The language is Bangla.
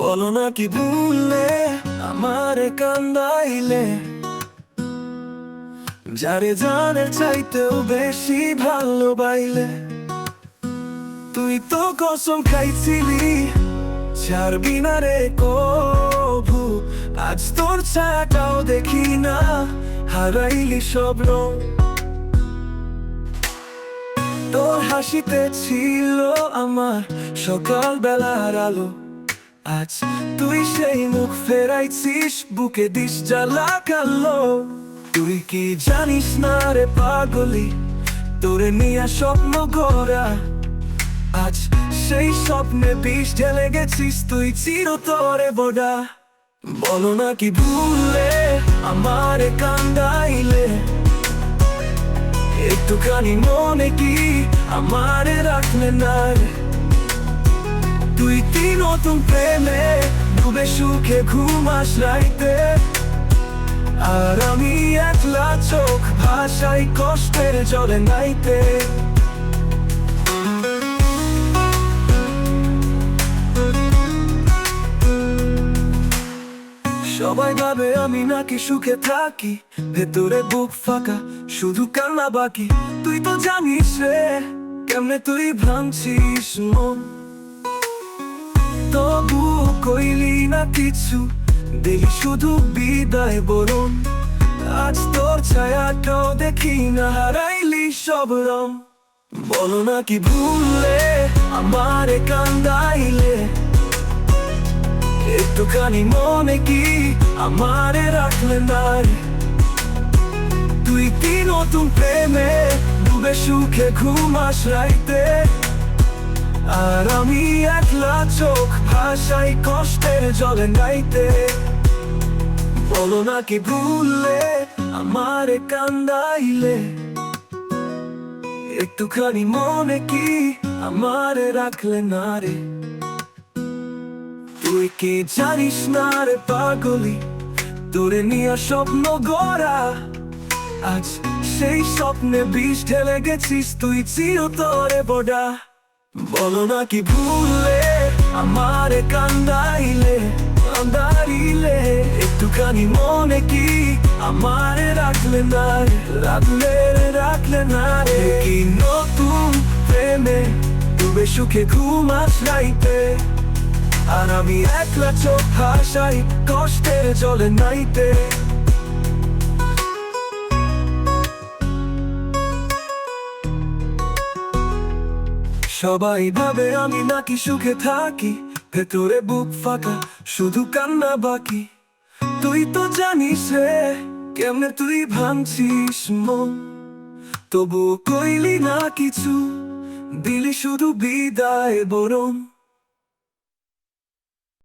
বলো না কি ভুললে, আমারে কান্দাইলে। যারে জানের চাইতেও বেশি ভালোবাইলে। তুই তো কসম খাইছিলি, ছাড়বি না রে কভু। আজ তোর ছায়াটাও দেখি না, হারাইলি সব রং। তোর হাসিতে ছিল আমার সকাল বেলার আলো। আজ তুই সেই মুখ ফেরাইছিস, বুকে দিস জ্বালা কালো। তুই কি জানিস না রে পাগলি, তোরে নিয়ে স্বপ্ন গড়া। আজ সেই স্বপ্নে বিষ ঢেলে গেছিস, তুই চিরতরে বড়া। বলো না কি ভুললে আমারে কান্দাইলে। একটুখানি মনে কি আমারে রাখলে না রে? তুই তিন নতুন প্রেমে, ডুবে সুখে ঘুমাস রাইতে। আর আমি একলা চোখ ভাষাই কষ্টের জলে নাইতে। সবাই ভাবে আমি নাকি সুখে থাকি, ভেতরে বুক ফাঁকা, শুধু কান্না বাকি। তুই তো জানিস রে, কেমনে তুই ভাঙছিস মন? কইলি না কিছু? দিলি শুধু বিদায় বরণ। আজ তোর ছায়াটাও দেখি না, হারাইলি সব রং। বলো না কি ভুললে, আমারে কান্দাইলে? একটুখানি মনে কি আমারে রাখলে না রে? তুই কি নতুন প্রেমে ডুবে সুখে ঘুমাস রাইতে আর আমি একলা চোখ ভাষাই কষ্টের জলে নাইতে। বলো না কি ভুললে আমারে কান্দাইলে? একটুখানি মনে কি আমারে রাখলে না রে? তুই কি জানিস না রে পাগলি? তোরে নিয়ে স্বপ্ন গড়া। আজ সেই স্বপ্নে বিষ ঢেলে গেছিস, তুই চিরতরে বড়া। বলো না কি ভুললে আমারে কান্দাইলে কান্দাইলে, একটুখানি মনে কি? আমারে রাখলে না? রাখলে রাখলে না রে। কি নতুন প্রেমে ডুবে সুখে ঘুমাস রাইতে আর আমি একলা চোখ হাসাই, কষ্টের জলে নাইতে। সবাই ভাবে আমি নাকি সুখে থাকি। ভেতরে বুক ফাঁকা, শুধু কান্না বাকি। তুই তো জানিস কেমনে তুই ভাঙছিস মন? তবু কইলি না কিছু, দিলি শুধু বিদায় বরং